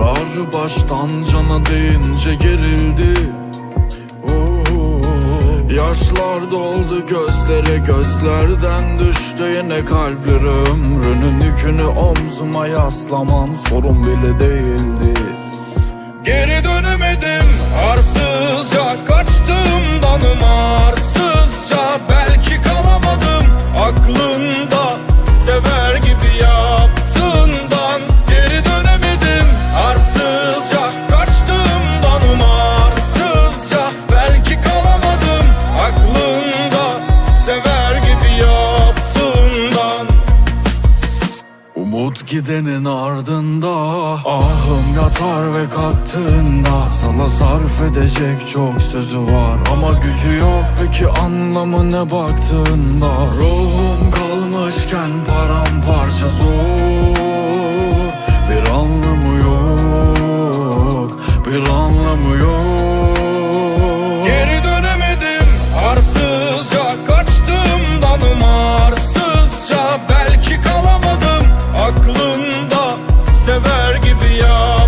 Zararı baştan cana deyince gerildi. Yaşlar doldu gözlere gözlerden düştü. Yine kalpleri Ömrünün yükünü omzuma yaslaman sorun bile değildi. Geri dönemedim Tut gidenin ardında Ahım yatar ve kalktığında Sana sarf edecek çok sözü var. Ama gücü yok peki anlamı ne baktığında? Ruhum kalmışken paramparça zor. Bir anlamı yok Bir anlamı yok. aklında Sever gibi ya.